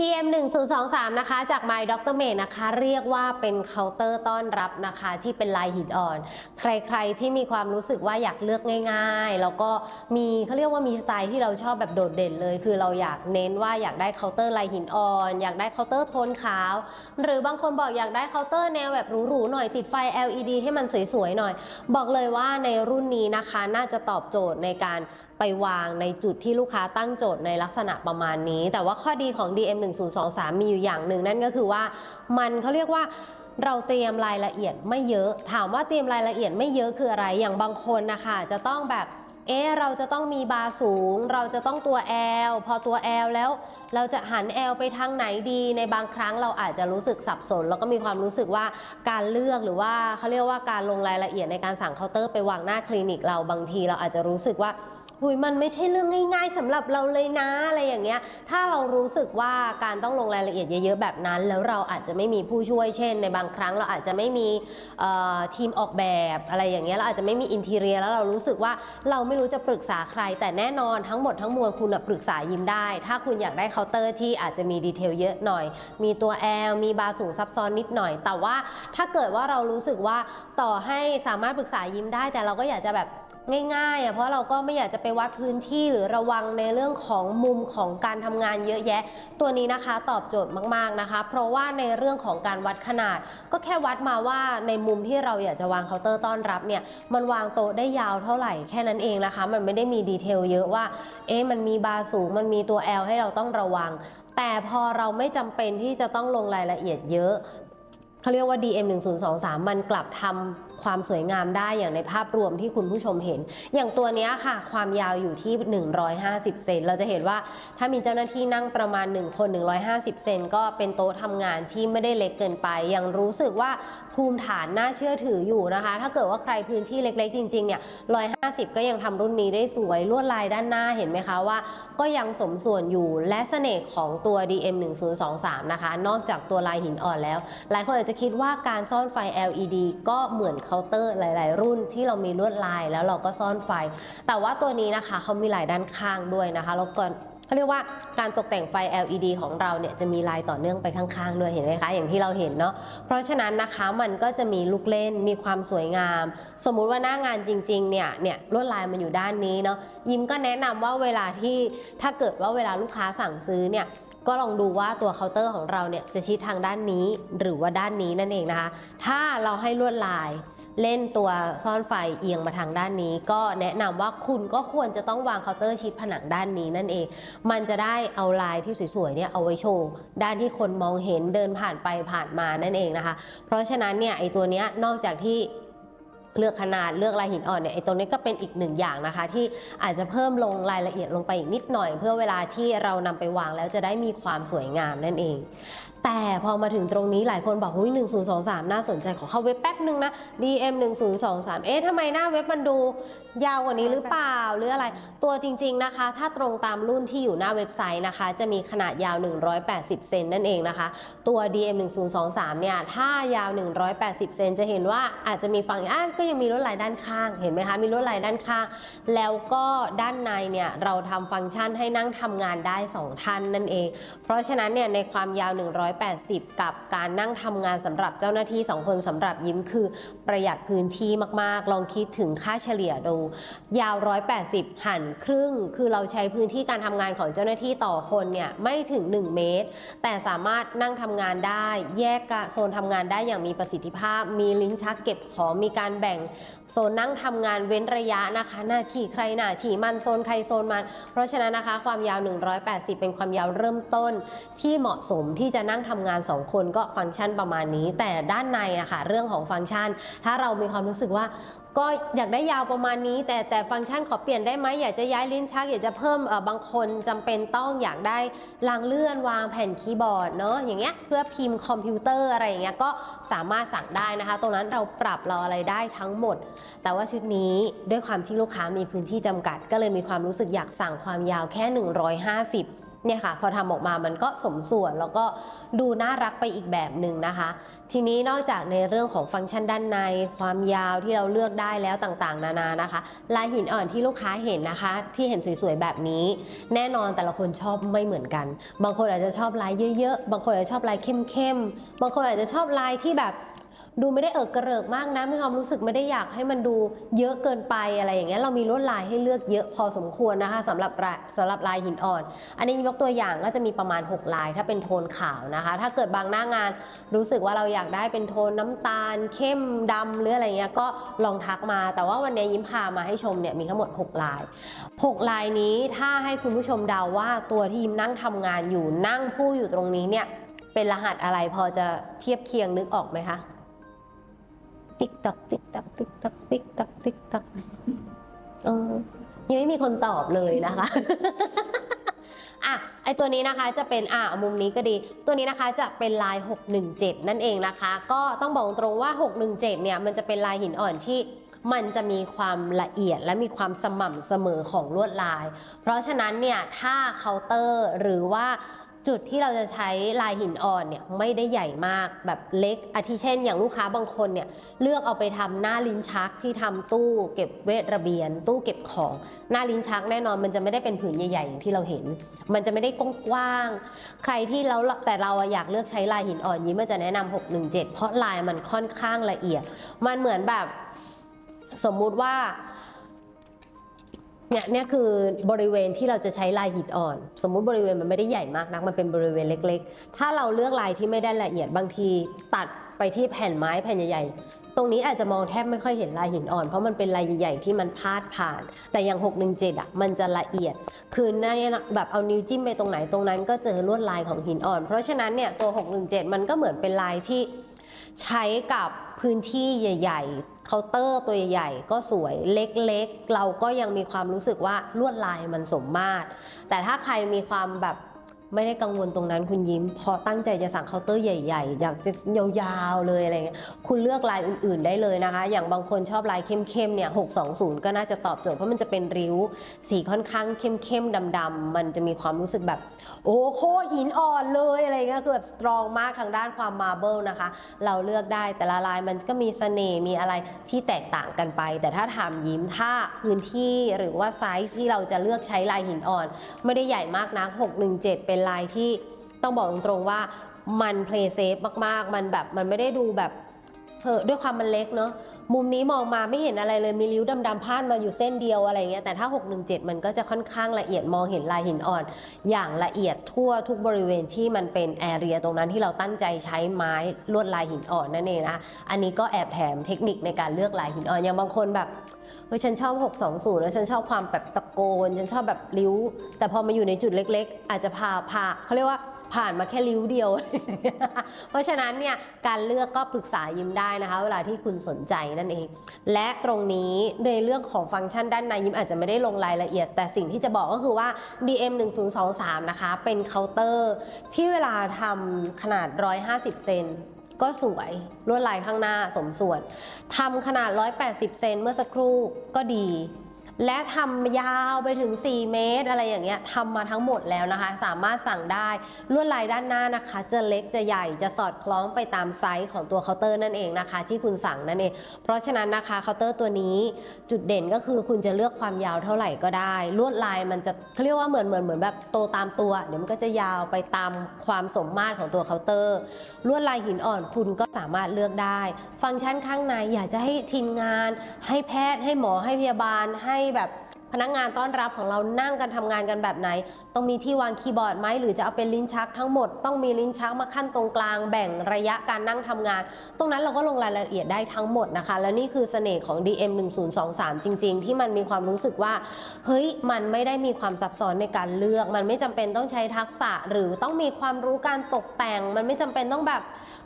DM 1023นะคะจาก My Dr. m a d นะคะ เรียกว่าเป็นเคาน์เตอร์ต้อนรับนะคะ ที่เป็นลายหินอ่อน ใครๆที่มีความรู้สึกว่าอยากเลือกง่ายๆ แล้วก็มีเขาเรียกว่ามีสไตล์ที่เราชอบแบบโดดเด่นเลย คือเราอยากเน้นว่าอยากได้เคาน์เตอร์ลายหินอ่อน อยากได้เคาน์เตอร์โทนขาว หรือบางคนบอกอยากได้เคาน์เตอร์แนวแบบหรูๆหน่อยติดไฟ LED ให้มันสวยๆหน่อย บอกเลยว่าในรุ่นนี้นะคะน่าจะตอบโจทย์ในการไปวางในจุดที่ลูกค้าตั้งโจทย์ในลักษณะประมาณนี้ แต่ว่าข้อดีของ DM 1023 มีอยู่อย่างหนึ่งนั่นก็คือว่ามันเขาเรียกว่าเราเตรียมรายละเอียดไม่เยอะ ถามว่าเตรียมรายละเอียดไม่เยอะคืออะไรอย่างบางคนนะคะจะต้องแบบเอ๊เราจะต้องมีบาสูง เราจะต้องตัว L พอตัว L แล้ว เราจะหัน L ไปทางไหนดีในบางครั้งเราอาจจะรู้สึกสับสน แล้วก็มีความรู้สึกว่าการเลือกหรือว่าเขาเรียกว่าการลงรายละเอียดในการสั่งเคาน์เตอร์ไปวางหน้าคลินิกเราบางทีเราอาจจะรู้สึกว่า หุยมันไม่ใช่เรื่องง่ายๆสำหรับเราเลยนะอะไรอย่างเงี้ย ถ้าเรารู้สึกว่าการต้องลงรายละเอียดเยอะๆแบบนั้น แล้วเราอาจจะไม่มีผู้ช่วยเช่น ในบางครั้งเราอาจจะไม่มีทีมออกแบบอะไรอย่างเงี้ยเราอาจจะไม่มีอินทีเรียแล้วเรารู้สึกว่าเราไม่รู้จะปรึกษาใคร แต่แน่นอนทั้งหมดทั้งมวลคุณปรึกษายิ้มได้ ถ้าคุณอยากได้เคาน์เตอร์ที่อาจจะมีดีเทลเยอะหน่อย มีตัว L มีบาร์สูงซับซ้อนนิดหน่อย แต่ว่าถ้าเกิดว่าเรารู้สึกว่าต่อให้สามารถปรึกษายิ้มได้ แต่เราก็อยากจะแบบ ง่ายๆอะเพราะเราก็ไม่อยากจะไปวัดพื้นที่หรือระวังในเรื่องของมุมของการทำงานเยอะแยะ ตัวนี้นะคะตอบโจทย์มากๆนะคะ เพราะว่าในเรื่องของการวัดขนาด ก็แค่วัดมาว่าในมุมที่เราอยากจะวางเคาน์เตอร์ต้อนรับเนี่ยมันวางโต๊ะได้ยาวเท่าไหร่แค่นั้นเองนะคะ มันไม่ได้มีดีเทลเยอะว่าเอ๊ะมันมีบาร์สูงมันมีตัว L ให้เราต้องระวัง แต่พอเราไม่จำเป็นที่จะต้องลงรายละเอียดเยอะเขาเรียกว่า DM 1023มันกลับทำ ความสวยงามได้อย่างในภาพรวมที่คุณผู้ชมเห็น อย่างตัวนี้ค่ะ ความยาวอยู่ที่ 150 เซนเราจะเห็นว่าถ้ามีเจ้าหน้าที่นั่งประมาณ 1 คน 150 เซนก็เป็นโต๊ะทำงานที่ไม่ได้เล็กเกินไป ยังรู้สึกว่าภูมิฐานน่าเชื่อถืออยู่นะคะ ถ้าเกิดว่าใครพื้นที่เล็กๆ จริงๆเนี่ย150 ก็ยังทำรุ่นนี้ได้สวยลวดลายด้านหน้าเห็นไหมคะว่า ก็ยังสมส่วนอยู่และเสน่ห์ของตัว DM 1023นะคะนอกจากตัวลายหินอ่อนแล้ว หลายคนอาจจะคิดว่าการซ่อนไฟ LED ก็เหมือนเคาน์เตอร์หลาย ๆ รุ่นที่เรามีลวดลายแล้วเราก็ซ่อนไฟ แต่ว่าตัวนี้นะคะเขามีหลายด้านข้างด้วยนะคะแล้วก็เขาเรียกว่าการตกแต่งไฟ LED ของเราเนี่ยจะมีลายต่อเนื่องไปข้างๆด้วยเห็นไหมคะ อย่างที่เราเห็นเนาะเพราะฉะนั้นนะคะมันก็จะมีลูกเล่นมีความสวยงาม สมมุติว่าหน้างานจริงๆเนี่ยเนี่ยลวดลายมันอยู่ด้านนี้เนาะยิมก็แนะนำว่าเวลาที่ถ้าเกิดว่าเวลาลูกค้าสั่งซื้อเนี่ยก็ลองดูว่าตัวเคาน์เตอร์ของเราเนี่ยจะชิดทางด้านนี้หรือว่าด้านนี้นั่นเองนะคะ ถ้าเราให้ลวดลาย เล่นตัวซ่อนไฟเอียงมาทางด้านนี้ ก็แนะนำว่าคุณก็ควรจะต้องวางเคาน์เตอร์ชิดผนังด้านนี้นั่นเอง มันจะได้เอาลายที่สวยๆเนี่ยเอาไว้โชว์ด้านที่คนมองเห็นเดินผ่านไปผ่านมานั่นเองนะคะ เพราะฉะนั้นเนี่ยไอตัวเนี้ยนอกจากที่เลือกขนาดเลือกลายหินอ่อนเนี่ยไอ้ตัวนี้ก็เป็นอีกหนึ่งอย่างนะคะ ที่อาจจะเพิ่มลงรายละเอียดลงไปอีกนิดหน่อย เพื่อเวลาที่เรานำไปวางแล้วจะได้มีความสวยงามนั่นเอง แต่พอมาถึงตรงนี้หลายคนบอกหุ้ย1023 น่าสนใจขอเข้าเว็บแป๊บนึงนะ DM 1023 เอ๊ะทำไมหน้าเว็บมันดูยาวกว่านี้หรือเปล่าหรืออะไร ตัวจริง ๆนะคะ ถ้าตรงตามรุ่นที่อยู่หน้าเว็บไซต์นะคะ จะมีขนาดยาว 180 เซนนั่นเองนะคะ ตัว DM 1023 เนี่ย ถ้ายาว 180 เซนจะเห็นว่าอาจจะมีฝั่งอะก็ยังมีลวดลายด้านข้าง เห็นไหมคะ มีลวดลายด้านข้าง แล้วก็ด้านในเนี่ยเราทำฟังก์ชันให้นั่งทำงานได้ 2 ท่านนั่นเอง เพราะฉะนั้นเนี่ยในความยาว180 กับการนั่งทำงานสำหรับเจ้าหน้าที่ 2 คนสำหรับยิ้มคือประหยัดพื้นที่มากๆ ลองคิดถึงค่าเฉลี่ยดู ยาว 180 หันครึ่ง คือเราใช้พื้นที่การทำงานของเจ้าหน้าที่ต่อคนเนี่ยไม่ถึง 1 เมตร แต่สามารถนั่งทำงานได้ แยกโซนทำงานได้อย่างมีประสิทธิภาพ มีลิ้นชักเก็บของมีการแบ่งโซนนั่งทำงานเว้นระยะนะคะ หน้าที่ใครหน้าที่มันโซนใครโซนมัน เพราะฉะนั้นนะคะความยาว 180 เป็นความยาวเริ่มต้นที่เหมาะสมที่จะนั่งทำงาน 2 คนก็ฟังก์ชันประมาณนี้ แต่ด้านในนะคะเรื่องของฟังก์ชัน ถ้าเรามีความรู้สึกว่าก็อยากได้ยาวประมาณนี้ แต่แต่ฟังก์ชันขอเปลี่ยนได้ไหมอยากจะย้ายลิ้นชัก อยากจะเพิ่มเออบางคนจำเป็นต้องอยากได้รางเลื่อนวางแผ่นคีย์บอร์ดเนาะอย่างเงี้ยเพื่อพิมพ์คอมพิวเตอร์อะไรอย่างเงี้ยก็สามารถสั่งได้นะคะ ตรงนั้นเราปรับเราอะไรได้ทั้งหมด แต่ว่าชุดนี้ด้วยความที่ลูกค้ามีพื้นที่จำกัด ก็เลยมีความรู้สึกอยากสั่งความยาวแค่ 150 เนี่ยค่ะพอทำออกมามันก็สมส่วนแล้วก็ดูน่ารักไปอีกแบบหนึ่งนะคะ ทีนี้นอกจากในเรื่องของฟังก์ชันด้านใน ความยาวที่เราเลือกได้แล้วต่างๆ นานานะคะ ลายหินอ่อนที่ลูกค้าเห็นนะคะ ที่เห็นสวยๆแบบนี้ แน่นอนแต่ละคนชอบไม่เหมือนกัน บางคนอาจจะชอบลายเยอะๆ บางคนอาจจะชอบลายเข้มๆบางคนอาจจะชอบลายที่แบบ ดูไม่ได้เอิกกระเริกมากนะมีความรู้สึกไม่ได้อยากให้มันดูเยอะเกินไปอะไรอย่างเงี้ยเรามีลวดลายให้เลือกเยอะพอสมควรนะคะสำหรับลายสำหรับลายหินอ่อน อันนี้ยกตัวอย่างก็จะมีประมาณ 6 ลาย ถ้าเป็นโทนขาวนะคะ ถ้าเกิดบางหน้างานรู้สึกว่าเราอยากได้เป็นโทนน้ำตาล เข้มดำหรืออะไรเงี้ยก็ลองทักมา แต่ว่าวันนี้ยิ้มพามาให้ชมเนี่ยมีทั้งหมด 6 ลาย 6 ลายนี้ถ้าให้คุณผู้ชมเดาว่าตัวที่ยิ้มนั่งทำงานอยู่นั่งพูดอยู่ตรงนี้เนี่ยเป็นรหัสอะไรพอจะเทียบเคียงนึกออกไหมคะ ติ๊กตักติ๊กตักติ๊กตักติ๊กตักติ๊กตักเออยังไม่มีคนตอบเลยนะคะอะไอตัวนี้นะคะจะเป็นอะมุมนี้ก็ดี ตัวนี้นะคะจะเป็นลาย 617 นั่นเองนะคะ ก็ต้องบอกตรงว่า 617 เนี่ยมันจะเป็นลายหินอ่อนที่มันจะมีความละเอียดและมีความสม่ำเสมอของลวดลาย เพราะฉะนั้นเนี่ยถ้าเคาน์เตอร์หรือว่า จุดที่เราจะใช้ลายหินอ่อนเนี่ยไม่ได้ใหญ่มากแบบเล็กอาทิเช่น อย่างลูกค้าบางคนเนี่ยเลือกเอาไปทำหน้าลิ้นชักที่ทำตู้เก็บเวทระเบียน ตู้เก็บของ หน้าลิ้นชักแน่นอนมันจะไม่ได้เป็นผืนใหญ่ๆอย่างที่เราเห็น มันจะไม่ได้กว้างๆใครที่เราแต่เราอยากเลือกใช้ลายหินอ่อนยิ้มันจะแนะนำ617 เพราะลายมันค่อนข้างละเอียด มันเหมือนแบบสมมุติว่า เนี่ยเนี่ยคือบริเวณที่เราจะใช้ลายหินอ่อน สมมุติบริเวณมันไม่ได้ใหญ่มากนักมันเป็นบริเวณเล็ก ๆ ถ้าเราเลือกลายที่ไม่ได้ละเอียดบางทีตัดไปที่แผ่นไม้แผ่นใหญ่ๆ ตรงนี้อาจจะมองแทบไม่ค่อยเห็นลายหินอ่อน เพราะมันเป็นลายใหญ่ๆที่มันพาดผ่าน แต่อย่าง 617 อะ มันจะละเอียด คือในแบบเอานิ้วจิ้มไปตรงไหนตรงนั้นก็เจอลวดลายของหินอ่อน เพราะฉะนั้นเนี่ยตัว 617 มันก็เหมือนเป็นลายที่ใช้กับพื้นที่ใหญ่ ๆ เคาน์เตอร์ตัวใหญ่ก็สวยเล็กๆ เราก็ยังมีความรู้สึกว่าลวดลายมันสมมาตร แต่ถ้าใครมีความแบบ ไม่ได้กังวลตรงนั้นคุณยิ้ม พอตั้งใจจะสั่งเคาน์เตอร์ใหญ่ๆ อยากจะยาวๆเลยอะไรเงี้ยคุณเลือกลายอื่นๆได้เลยนะคะ อย่างบางคนชอบลายเข้มๆเนี่ย620ก็น่าจะตอบโจทย์เพราะมันจะเป็นริ้ว สีค่อนข้างเข้มๆดำๆมันจะมีความรู้สึกแบบ โอ้โคตรหินอ่อนเลยอะไรเงี้ยคือแบบสตรองมากทางด้านความมาร์เบิลนะคะ เราเลือกได้แต่ละลายมันก็มีเสน่ห์มีอะไรที่แตกต่างกันไป แต่ถ้าถามยิ้มถ้าพื้นที่หรือว่าไซส์ที่เราจะเลือกใช้ลายหินอ่อน ไม่ได้ใหญ่มากนะ617เป็นลายที่ต้องบอกตรงๆว่ามันเพลย์เซฟมากๆ มันแบบมันไม่ได้ดูแบบเออด้วยความมันเล็กเนาะ มุมนี้มองมาไม่เห็นอะไรเลยมีริ้วดำๆพาดมาอยู่เส้นเดียวอะไรเงี้ยแต่ถ้า 617 มันก็จะค่อนข้างละเอียดมองเห็นลายหินอ่อน อย่างละเอียดทั่วทุกบริเวณที่มันเป็นแอเรียตรงนั้นที่เราตั้งใจใช้ไม้ลวดลายหินอ่อนนั่นเองนะอันนี้ก็แอบแถมเทคนิคในการเลือกลายหินอ่อนอย่างบางคนแบบเฮ้ยฉันชอบ 620 แล้วฉันชอบความแบบตะโกน ฉันชอบแบบริ้ว แต่พอมาอยู่ในจุดเล็ก ๆ อาจจะพาพาเขาเรียกว่า ผ่านมาแค่ริ้วเดียว เพราะฉะนั้นเนี่ยการเลือกก็ปรึกษายิมได้นะคะ เวลาที่คุณสนใจนั่นเอง และตรงนี้ในเรื่องของฟังก์ชันด้านในยิมอาจจะไม่ได้ลงรายละเอียด แต่สิ่งที่จะบอกก็คือว่า DM 1023นะคะ เป็นเคาน์เตอร์ที่เวลาทำขนาด 150 เซนก็สวยลวดลายข้างหน้าสมส่วนทำขนาด 180 เซนเมื่อสักครู่ก็ดี และทำยาวไปถึง 4 เมตร อะไรอย่างเงี้ยทำมาทั้งหมดแล้วนะคะ สามารถสั่งได้ลวดลายด้านหน้านะคะ จะเล็กจะใหญ่จะสอดคล้องไปตามไซส์ของตัวเคาน์เตอร์นั่นเองนะคะ ที่คุณสั่งนั่นเอง เพราะฉะนั้นนะคะเคาน์เตอร์ตัวนี้จุดเด่นก็คือคุณจะเลือกความยาวเท่าไหร่ก็ได้ ลวดลายมันจะเขาเรียกว่าเหมือนเหมือนเหมือนแบบโตตามตัว เดี๋ยวมันก็จะยาวไปตามความสมมาตรของตัวเคาน์เตอร์ ลวดลายหินอ่อนคุณก็สามารถเลือกได้ ฟังก์ชันข้างในอยากจะให้ทีมงาน ให้แพทย์ให้หมอให้พยาบาลให้แบบพนักงานต้อนรับของเรานั่งกันทำงานกันแบบไหน ต้องมีที่วางคีย์บอร์ดไหมหรือจะเอาเป็นลิ้นชักทั้งหมด ต้องมีลิ้นชักมาขั้นตรงกลางแบ่งระยะการนั่งทำงาน ตรงนั้นเราก็ลงรายละเอียดได้ทั้งหมดนะคะ และนี่คือเสน่ห์ของ DM 1023 จริง ๆ ที่มันมีความรู้สึกว่า เฮ้ย มันไม่ได้มีความซับซ้อนในการเลือก มันไม่จำเป็นต้องใช้ทักษะ หรือต้องมีความรู้การตกแต่ง มันไม่จำเป็นต้องแบบ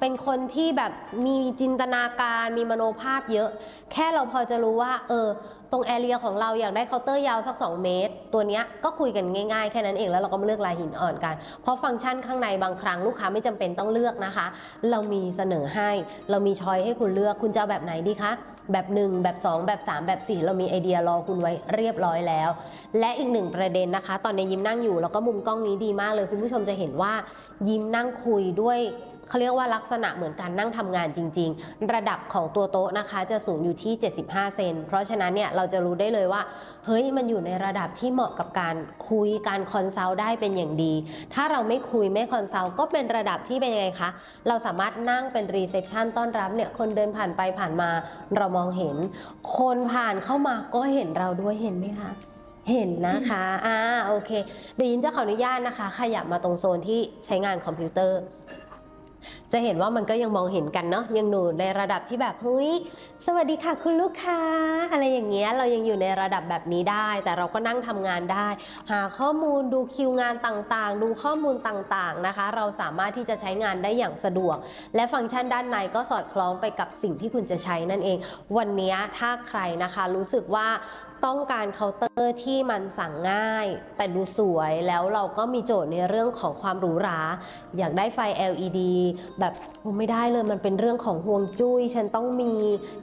เป็นคนที่แบบมีจินตนาการมีมโนภาพเยอะ แค่เราพอจะรู้ว่า เออ ตรงแอเรียของเราอยากได้เคาน์เตอร์ยาวสัก 2 เมตร ตัวเนี้ยก็คุยกันง่ายๆ แค่นั้นเองแล้วเราก็มาเลือกลายหินอ่อนกัน เพราะฟังก์ชันข้างในบางครั้งลูกค้าไม่จำเป็นต้องเลือกนะคะ เรามีเสนอให้ เรามีช้อยให้คุณเลือกคุณจะเอาแบบไหนดีคะ แบบ 1 แบบ 2 แบบ 3 แบบ 4 เรามีไอเดียรอคุณไว้เรียบร้อยแล้ว และอีกหนึ่งประเด็นนะคะ ตอนนี้ยิ้มนั่งอยู่แล้วก็มุมกล้องนี้ดีมากเลยคุณผู้ชมจะเห็นว่ายิ้มนั่งคุยด้วย เขาเรียกว่าลักษณะเหมือนการนั่งทำงานจริง ๆ ระดับของตัวโต๊ะนะคะจะสูงอยู่ที่ 75 เซน เพราะฉะนั้นเนี่ยเราจะรู้ได้เลยว่า เฮ้ยมันอยู่ในระดับที่เหมาะกับการคุยการคอนซัลท์ได้เป็นอย่างดี ถ้าเราไม่คุยไม่คอนซัลท์ก็เป็นระดับที่เป็นยังไงคะ เราสามารถนั่งเป็นรีเซพชันต้อนรับเนี่ยคนเดินผ่านไปผ่านมาเรามองเห็น คนผ่านเข้ามาก็เห็นเราด้วยเห็นไหมคะเห็นนะคะ อ่า โอเคเดี๋ยวยินจะขออนุญาตนะคะ ขยับมาตรงโซนที่ใช้งานคอมพิวเตอร์ จะเห็นว่ามันก็ยังมองเห็นกันเนาะยังอยู่ในระดับที่แบบเฮ้ยสวัสดีค่ะคุณลูกค้า อะไรอย่างเงี้ยเรายังอยู่ในระดับแบบนี้ได้ แต่เราก็นั่งทำงานได้ หาข้อมูลดูคิวงานต่างๆ ดูข้อมูลต่างๆนะคะ เราสามารถที่จะใช้งานได้อย่างสะดวก และฟังก์ชันด้านในก็สอดคล้องไปกับสิ่งที่คุณจะใช้นั่นเอง วันนี้ถ้าใครนะคะรู้สึกว่า ต้องการเคาน์เตอร์ที่มันสั่งง่าย แต่ดูสวยแล้วเราก็มีโจทย์ในเรื่องของความหรูหรา อยากได้ไฟ LED แบบไม่ได้เลยมันเป็นเรื่องของห่วงจุ้ยฉันต้องมี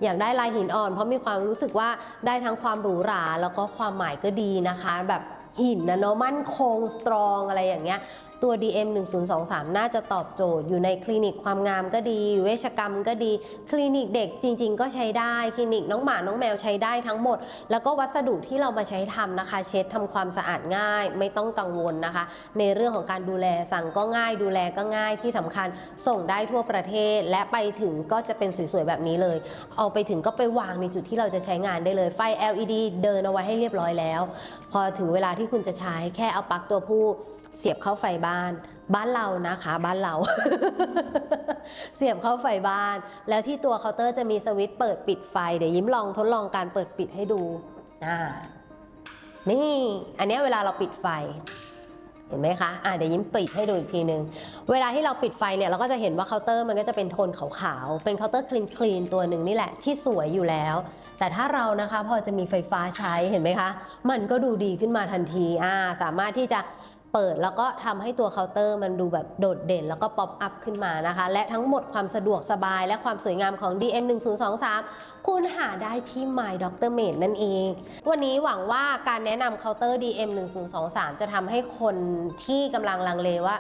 อยากได้ลายหินอ่อน เพราะมีความรู้สึกว่าได้ทั้งความหรูหรา แล้วก็ความหมายก็ดีนะคะ แบบหินนะเนาะมั่นคงสตรองอะไรอย่างเงี้ย ตัว DM 1023 น่าจะตอบโจทย์อยู่ในคลินิกความงามก็ดี เวชกรรมก็ดี คลินิกเด็กจริง ๆ ก็ใช้ได้ คลินิกน้องหมา น้องแมวใช้ได้ทั้งหมด แล้วก็วัสดุที่เรามาใช้ทำนะคะ เช็ดทำความสะอาดง่าย ไม่ต้องกังวลนะคะ ในเรื่องของการดูแลสั่งก็ง่าย ดูแลก็ง่ายที่สำคัญส่งได้ทั่วประเทศ และไปถึงก็จะเป็นสวยๆแบบนี้เลย เอาไปถึงก็ไปวางในจุดที่เราจะใช้งานได้เลย ไฟ LED เดินเอาไว้ให้เรียบร้อยแล้ว พอถึงเวลาที่คุณจะใช้แค่เอาปลั๊กตัวผู้เสียบเข้าไฟบ้านบ้านเรานะคะบ้านเรา เสียบเข้าไฟบ้าน แล้วที่ตัวเคาน์เตอร์จะมีสวิตช์เปิดปิดไฟ เดี๋ยวยิ้มลองทดลองการเปิดปิดให้ดูอ่านี่อันนี้เวลาเราปิดไฟเห็นไหมคะ อะเดี๋ยวยิ้มปิดให้ดูอีกทีนึง เวลาที่เราปิดไฟเนี่ยเราก็จะเห็นว่าเคาน์เตอร์มันก็จะเป็นโทนขาวๆ เป็นเคาน์เตอร์คลีนคลีนตัวหนึ่งนี่แหละที่สวยอยู่แล้ว แต่ถ้าเรานะคะพอจะมีไฟฟ้าใช้เห็นไหมคะ มันก็ดูดีขึ้นมาทันที อ่า สามารถที่จะ เปิดแล้วก็ทำให้ตัวเคาน์เตอร์มันดูแบบโดดเด่น แล้วก็ป๊อปอัพขึ้นมานะคะ และทั้งหมดความสะดวกสบายและความสวยงามของ DM 1023คุณหาได้ที่ My Dr. Mate นั่นเอง วันนี้หวังว่าการแนะนำเคาน์เตอร์ DM 1023จะทำให้คนที่กำลังลังเลว่า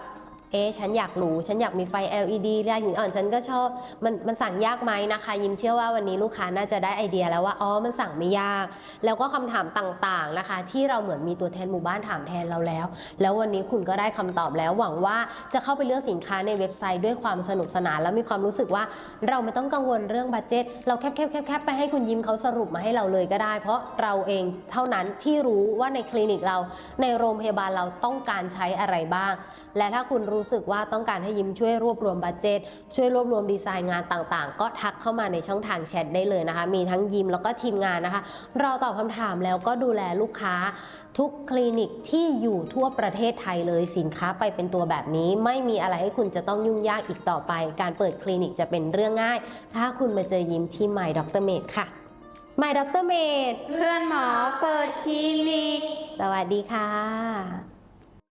เอ๊ฉันอยากหรูฉันอยากมีไฟ LED ลายหินอ่อนฉันก็ชอบมันมันสั่งยากไหมนะคะ ยิมเชื่อว่าวันนี้ลูกค้าน่าจะได้ไอเดียแล้วว่าอ๋อมันสั่งไม่ยาก แล้วก็คำถามต่างๆนะคะ ที่เราเหมือนมีตัวแทนหมู่บ้านถามแทนเราแล้ว แล้ววันนี้คุณก็ได้คำตอบแล้ว หวังว่าจะเข้าไปเลือกสินค้าในเว็บไซต์ด้วยความสนุกสนาน แล้วมีความรู้สึกว่าเราไม่ต้องกังวลเรื่องบัตเจ็ตเราแคบแคบแคบแคบไปให้คุณยิ้มเขาสรุปมาให้เราเลยก็ได้ เพราะเราเองเท่านั้นที่รู้ว่าในคลินิกเราในโรงพยาบาลเราต้องการใช้อะไรบ้าง และถ้าคุณรู้สึกว่าต้องการให้ยิ้มช่วยรวบรวมบัตเจ็ตช่วยรวบรวมดีไซน์งานต่างๆ ก็ทักเข้ามาในช่องทางแชทได้เลยนะคะ มีทั้งยิมแล้วก็ทีมงานนะคะเราตอบคำถามแล้วก็ดูแลลูกค้า ทุกคลินิกที่อยู่ทั่วประเทศไทยเลยสินค้าไปเป็นตัวแบบนี้ ไม่มีอะไรให้คุณจะต้องยุ่งยากอีกต่อไป การเปิดคลินิกจะเป็นเรื่องง่าย ถ้าคุณมาเจอยิ้มที่ My Dr. Mate ค่ะ My Dr. Mate เพื่อนหมอเปิดคลินิก สวัสดีค่ะ